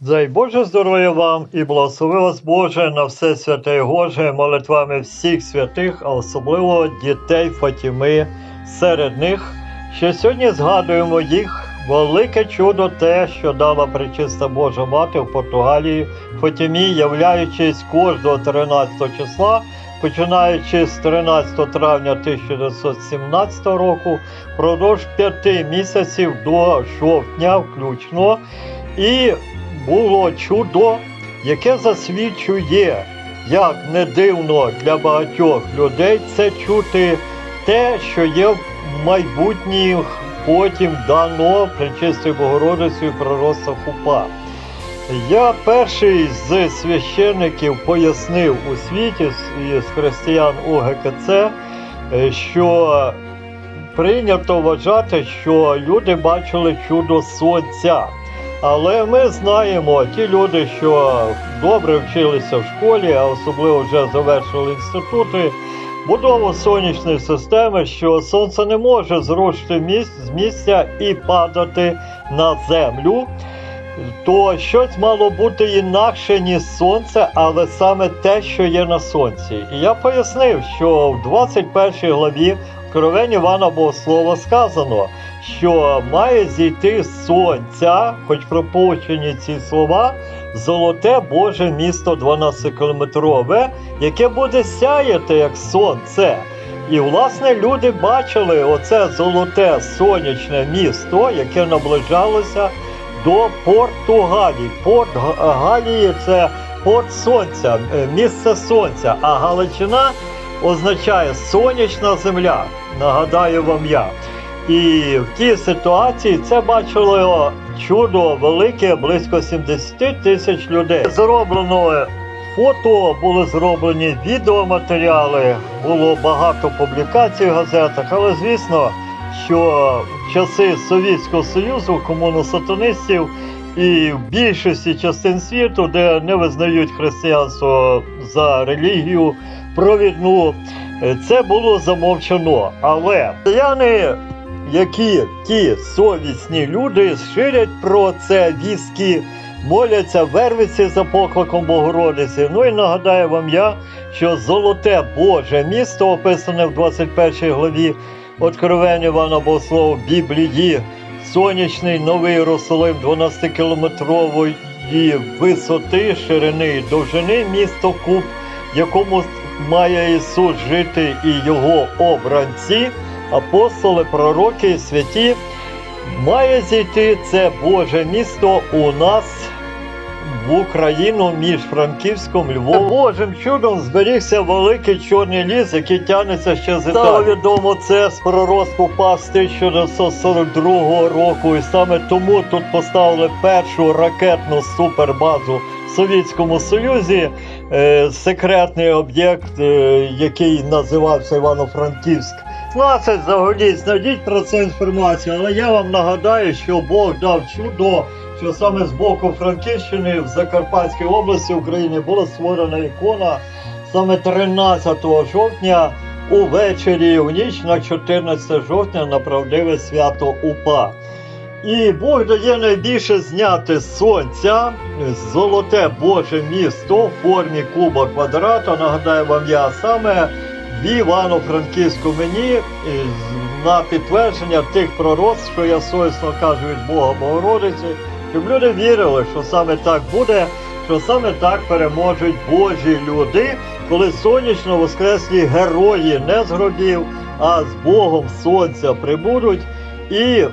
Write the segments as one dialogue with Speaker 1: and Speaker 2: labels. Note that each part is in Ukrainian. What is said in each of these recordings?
Speaker 1: Дай Боже здоров'я вам і благослови вас Боже на все святе і Боже молитвами всіх святих, а особливо дітей Фатіми серед них. Що сьогодні згадуємо їх велике чудо, те, що дала пречиста Божа Мати в Португалії Фатімі, являючись кожного 13 числа, починаючи з 13 травня 1917 року, впродовж п'яти місяців до жовтня включно. І було чудо, яке засвідчує, як не дивно для багатьох людей це чути те, що є в майбутніх потім дано Пречистою Богородицею пророста Хупа. Я перший з священників пояснив у світі з- з християн УГКЦ, е, що прийнято вважати, що люди бачили чудо сонця. Але ми знаємо, ті люди, що добре вчилися в школі, а особливо вже завершили інститути, будову сонячної системи, що сонце не може зрушити місць, з місця і падати на землю, то щось мало бути інакше, ніж сонце, але саме те, що є на сонці. І я пояснив, що в 21 главі Откровень Івана Богослова сказано, що має зійти з сонця, хоч пропущені ці слова, золоте Боже місто 12-кілометрове, яке буде сяяти як сонце. І власне люди бачили оце золоте сонячне місто, яке наближалося до Португалії. Порт Галії це порт сонця, е, місце сонця, а Галичина означає сонячна земля. Нагадаю вам я. І в тій ситуації це бачило чудо велике, близько 70 тисяч людей. Зроблено фото, були зроблені відеоматеріали, було багато публікацій в газетах, але звісно, що в часи Совєтського Союзу, комуносатанистів і в більшості частин світу, де не визнають християнство за релігію провідну, це було замовчано. Але християни які ті совісні люди ширять про це віскі, моляться вервиці за покликом Богородиці. Ну і нагадаю вам я, що золоте Боже місто, описане в 21 главі Откровення Івана Богослова Біблії, сонячний новий Єрусалим 12-кілометрової висоти, ширини і довжини місто Куб, якому має Ісус жити і його обранці апостоли, пророки святі, має зійти це Боже місто у нас в Україну між Франківськом Львовом. Божим чудом зберігся великий чорний ліс, який тягнеться ще з Італії. Стало відомо це з пророцтву Пас 1942 року, і саме тому тут поставили першу ракетну супербазу в Совєтському Союзі. Е, секретний об'єкт, е, який називався Івано-Франківськ. 16 загоріть, знайдіть про це інформацію, але я вам нагадаю, що Бог дав чудо, що саме з боку Франківщини в Закарпатській області України була створена ікона саме 13 жовтня увечері, у ніч на 14 жовтня на правдиве свято УПА. І Бог дає найбільше зняти сонця золоте Боже місто в формі куба квадрата. Нагадаю вам я саме в Івано-Франківську мені е, на підтвердження тих пророцтв, що я совісно кажу від Бога Богородиці, щоб люди вірили, що саме так буде, що саме так переможуть Божі люди, коли сонячно воскреслі герої не з гробів, а з Богом Сонця прибудуть і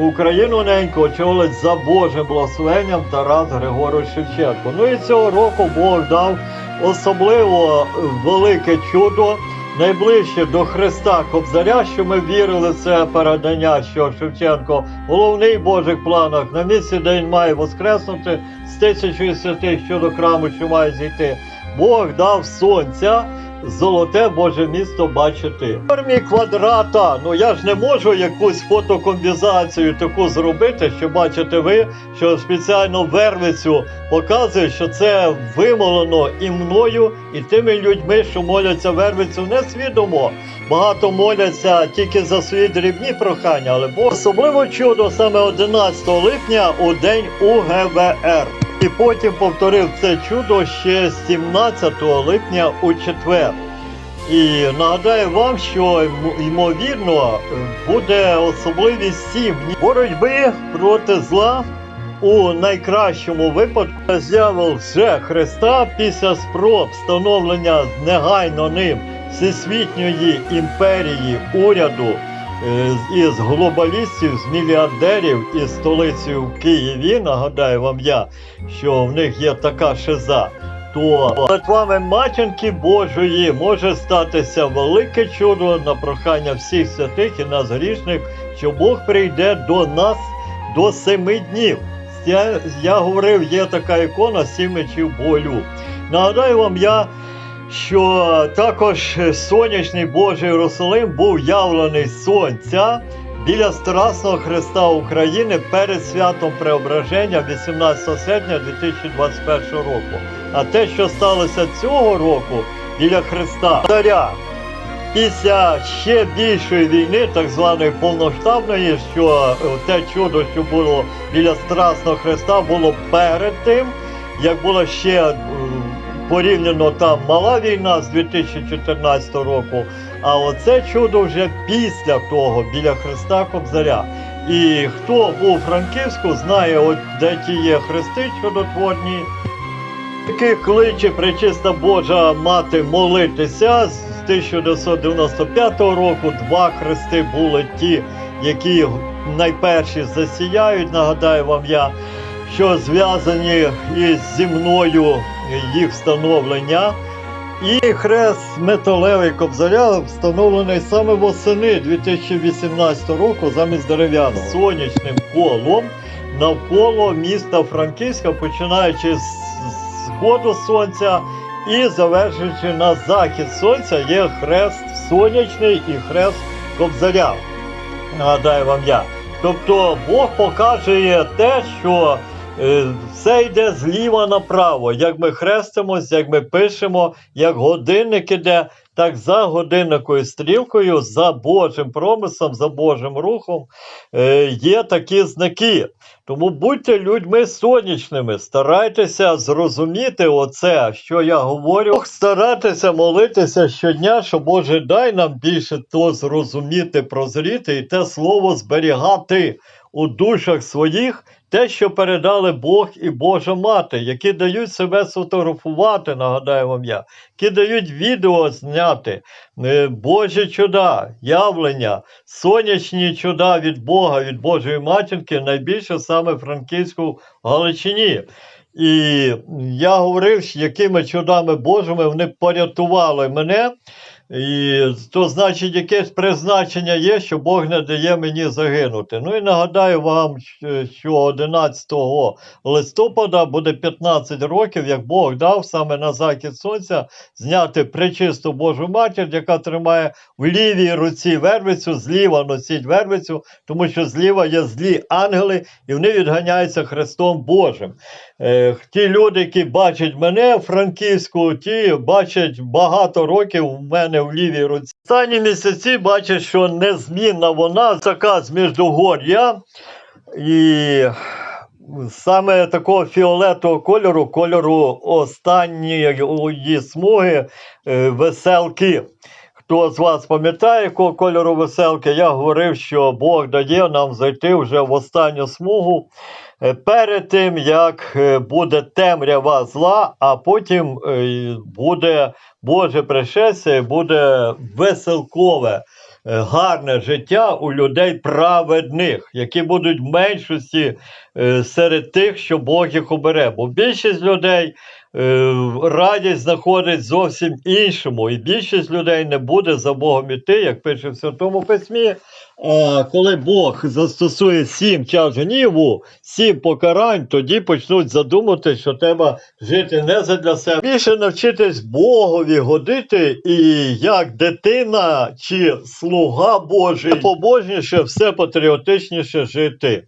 Speaker 1: Україну ненько очолить за Божим благословенням Тарас Григорович Шевченко. Ну і цього року Бог дав особливо велике чудо. Найближче до Христа Кобзаря, що ми вірили в це передання, що Шевченко головний в Божих планах на місці, де він має воскреснути з тисячою святих, щодо храму, що має зійти. Бог дав сонця, золоте Боже місто бачити. Формі квадрата. Ну я ж не можу якусь фотокомбізацію таку зробити, що бачите ви, що спеціально вервицю показує, що це вимолено і мною, і тими людьми, що моляться вервицю, несвідомо. Багато моляться тільки за свої дрібні прохання, але Бог особливо чудо саме 11 липня у день УГВР. І потім повторив це чудо ще 17 липня у четвер. І нагадаю вам, що ймовірно буде особливі сім боротьби проти зла. У найкращому випадку з'явив вже Христа після спроб встановлення негайно ним всесвітньої імперії уряду із глобалістів, з мільярдерів із столицею в Києві. Нагадаю вам я, що в них є така шиза. То перед вами матінки Божої може статися велике чудо на прохання всіх святих і нас грішних, що Бог прийде до нас до семи днів. Я, я говорив, є така ікона сім мечів болю. Нагадаю вам я, що також сонячний Божий Єрусалим був явлений сонця біля Страсного Христа України перед святом Преображення 18 серпня 2021 року. А те, що сталося цього року біля Христа Царя, після ще більшої війни, так званої повноштабної, що те чудо, що було біля Страсного Христа, було перед тим, як була ще порівняно там мала війна з 2014 року. А оце чудо вже після того, біля Христа Кобзаря. І хто у Франківську, знає, от де ті є хрести чудотворні, Таки кличе Пречиста Божа мати молитися з 1995 року. Два хрести були ті, які найперші засіяють. Нагадаю вам я, що зв'язані із зі мною їх встановлення. І хрест металевий кобзаря встановлений саме восени 2018 року замість дерев'яного сонячним колом навколо міста Франківська, починаючи з сходу сонця і завершуючи на захід сонця, є хрест сонячний і хрест кобзаря. Нагадаю вам я. Тобто Бог показує те, що все йде зліва направо. Як ми хрестимось, як ми пишемо, як годинник іде, так за годинникою стрілкою, за Божим промислом, за Божим рухом е, є такі знаки. Тому будьте людьми сонячними, старайтеся зрозуміти оце, що я говорю. Старайтеся молитися щодня, що Боже, дай нам більше то зрозуміти, прозріти і те слово зберігати у душах своїх, те, що передали Бог і Божа Мати, які дають себе сфотографувати, нагадаю вам я, які дають відео зняти, е, Божі чуда, явлення, сонячні чуда від Бога, від Божої матінки, найбільше саме Франківську Галичині. І я говорив, з якими чудами Божими вони порятували мене. І то значить, якесь призначення є, що Бог не дає мені загинути. Ну і нагадаю вам, що- що 11 листопада буде 15 років, як Бог дав саме на захід сонця зняти пречисту Божу матір, яка тримає в лівій руці вервицю, зліва носить вервицю, тому що зліва є злі ангели, і вони відганяються Христом Божим. Е, ті люди, які бачать мене Франківську, ті бачать багато років у мене в лівій руці. Останні місяці бачать, що незмінна вона така з міждугор'я. І саме такого фіолетового кольору, кольору останньої смуги е, веселки. Хто з вас пам'ятає, якого кольору веселки, я говорив, що Бог дає нам зайти вже в останню смугу е, перед тим, як е, буде темрява зла, а потім е, буде Боже пришестя, буде веселкове, гарне життя у людей праведних, які будуть в меншості серед тих, що Бог їх обере. Бо більшість людей радість знаходить зовсім іншому, і більшість людей не буде за Богом іти, як пише в Святому Письмі. А коли Бог застосує сім час гніву, сім покарань, тоді почнуть задумати, що треба жити не задля себе. Більше навчитись Богові годити, і як дитина чи слуга Божий, побожніше, все патріотичніше жити.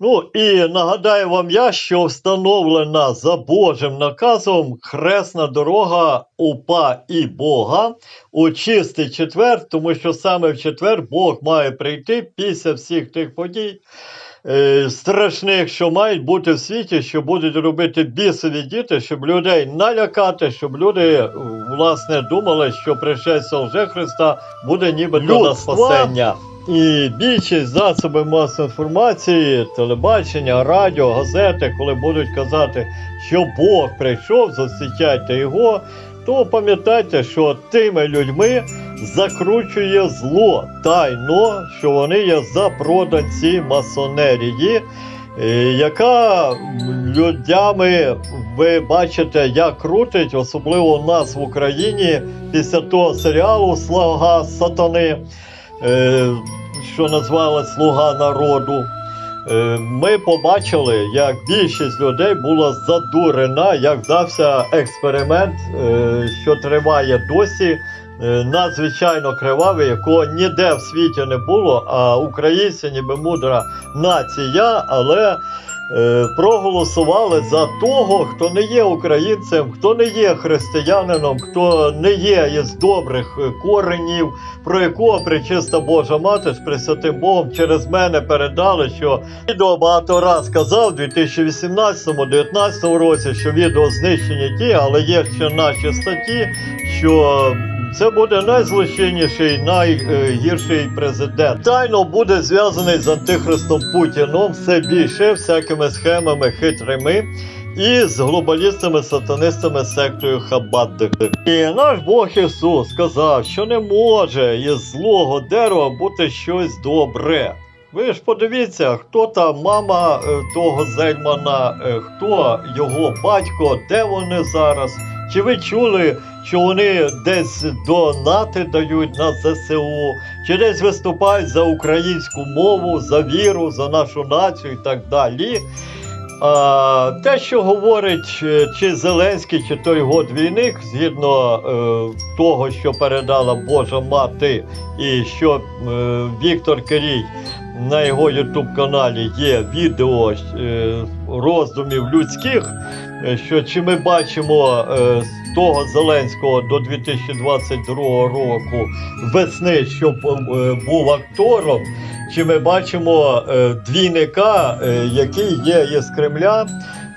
Speaker 1: Ну і нагадаю вам я, що встановлена за Божим наказом хресна дорога УПА і Бога у чистий четвер, тому що саме в четвер Бог має прийти після всіх тих подій. е, страшних, що мають бути в світі, що будуть робити бісові діти, щоб людей налякати, щоб люди е, власне думали, що пришестя лже Христа буде нібито на спасення. І більшість засобів масової інформації, телебачення, радіо, газети, коли будуть казати, що Бог прийшов, зустрічайте його, то пам'ятайте, що тими людьми закручує зло тайно, що вони є запроданці масонерії, е, яка людями ви бачите, як крутить, особливо у нас в Україні після того серіалу Слуга сатани, що називали Слуга народу. Е, Ми побачили, як більшість людей була задурена, як вдався експеримент, е, що триває досі, е, надзвичайно кривавий, якого ніде в світі не було. А українці, ніби мудра нація, але е, проголосували за того, хто не є українцем, хто не є християнином, хто не є із добрих е, коренів, про якого причиста Божа Мати з Пресвятим Богом через мене передали, що відео багато раз казав у 2018-2019 році, що відео знищені ті, але є ще наші статті, що це буде найзлочинніший, найгірший президент. Тайно буде зв'язаний з антихристом Путіном все більше всякими схемами хитрими. І з глобалістами, сатанистами сектою Хабад. І наш Бог Ісус сказав, що не може із злого дерева бути щось добре. Ви ж подивіться, хто та мама е, того Зельмана, е, хто його батько, де вони зараз. Чи ви чули, що вони десь донати дають на ЗСУ, чи десь виступають за українську мову, за віру, за нашу націю і так далі? А, те, що говорить е, чи Зеленський, чи той його двійник, згідно е, того, що передала Божа мати, і що е, Віктор Кирій на його ютуб каналі є відео е, роздумів людських, що чи ми бачимо е, з того Зеленського до 2022 року весни, щоб е, був актором. Чи ми бачимо е, двійника, е, який є із Кремля,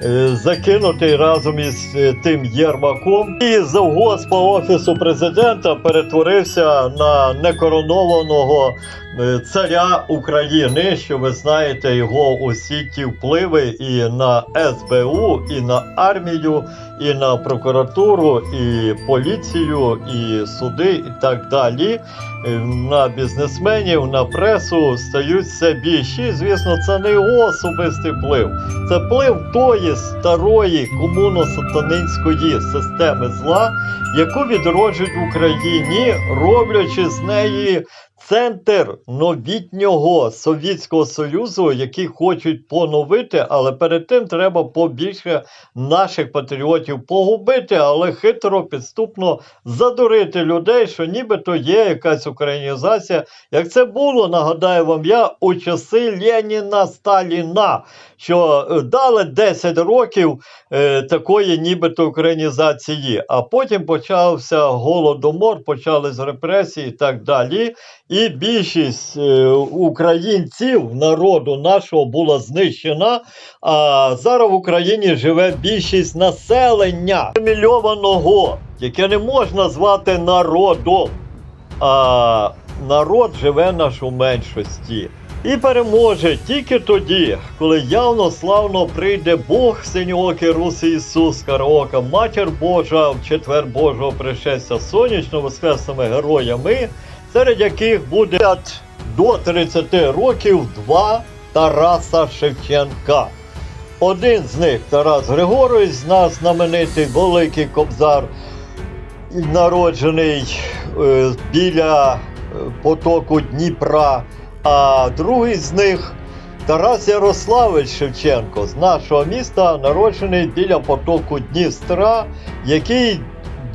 Speaker 1: е, закинутий разом із е, тим Єрмаком, і завгоспа офісу президента перетворився на некоронованого е, царя України, що ви знаєте його усі ті впливи і на СБУ, і на армію, і на прокуратуру, і поліцію, і суди, і так далі. Е, На бізнесменів, на пресу стають все більші. Звісно, це не його особистий вплив. Це вплив тої старої комуно-сатанинської системи зла, яку відроджують в Україні, роблячи з неї центр новітнього Совєтського Союзу, який хочуть поновити, але перед тим треба побільше наших патріотів погубити, але хитро, підступно задурити людей, що нібито є якась українізація. Як це було, нагадаю вам я, у часи Леніна Сталіна, що е, дали 10 років е, такої нібито українізації, а потім почався голодомор, почались репресії і так далі. І більшість е, українців, народу нашого була знищена. А зараз в Україні живе більшість населення мільйованого, яке не можна звати народом. А народ живе наш у меншості. І переможе тільки тоді, коли явно славно прийде Бог синьоокий Рус Ісус Караока, Матір Божа в четвер Божого пришестя сонячно воскресними героями, серед яких буде до 30 років два Тараса Шевченка. Один з них Тарас Григорович, з нас знаменитий великий кобзар, народжений е, біля е, потоку Дніпра. А другий з них Тарас Ярославович Шевченко з нашого міста, народжений біля потоку Дністра, який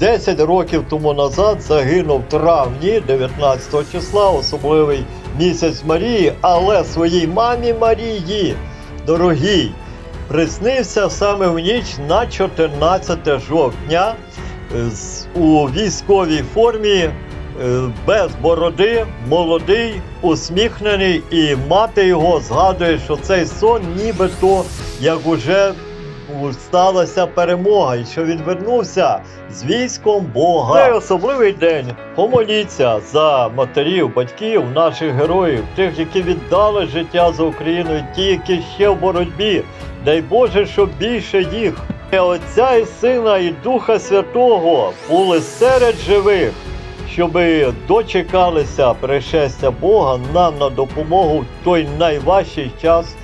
Speaker 1: 10 років тому назад загинув в травні 19 числа, особливий місяць Марії, але своїй мамі Марії, дорогій, приснився саме в ніч на 14 жовтня у військовій формі е, без бороди, молодий, усміхнений, і мати його згадує, що цей сон нібито як уже сталася перемога, і що він вернувся з військом Бога. Цей особливий день. Помоліться за матерів, батьків, наших героїв, тих, які віддали життя за Україну, ті, які ще в боротьбі. Дай Боже, щоб більше їх. Отця і Сина і Духа Святого були серед живих, щоб дочекалися пришестя Бога нам на допомогу в той найважчий час,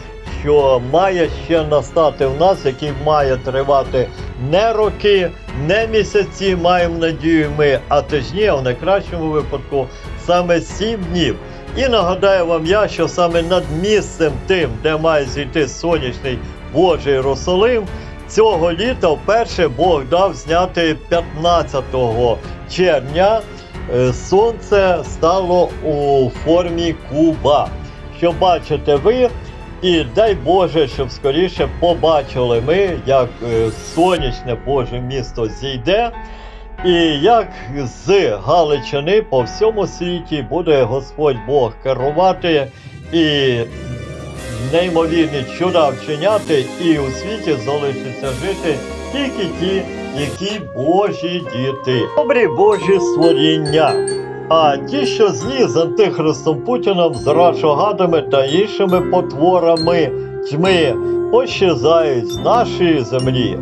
Speaker 1: що має ще настати в нас, який має тривати не роки, не місяці, маємо надію ми, а тижні, а в найкращому випадку саме сім днів. І нагадаю вам я, що саме над місцем тим, де має зійти сонячний Божий Єрусалим, цього літа вперше Бог дав зняти 15 червня. Е, Сонце стало у формі куба. Що бачите ви, і дай Боже, щоб скоріше побачили ми, як е, сонячне Боже місто зійде, і як з Галичини по всьому світі буде Господь Бог керувати і неймовірні чуда вчиняти, і у світі залишиться жити тільки ті, які Божі діти, добрі Божі створіння. А ті, що злі з антихристом Путіном, з рашогадами та іншими потворами тьми, пощезають з нашої землі.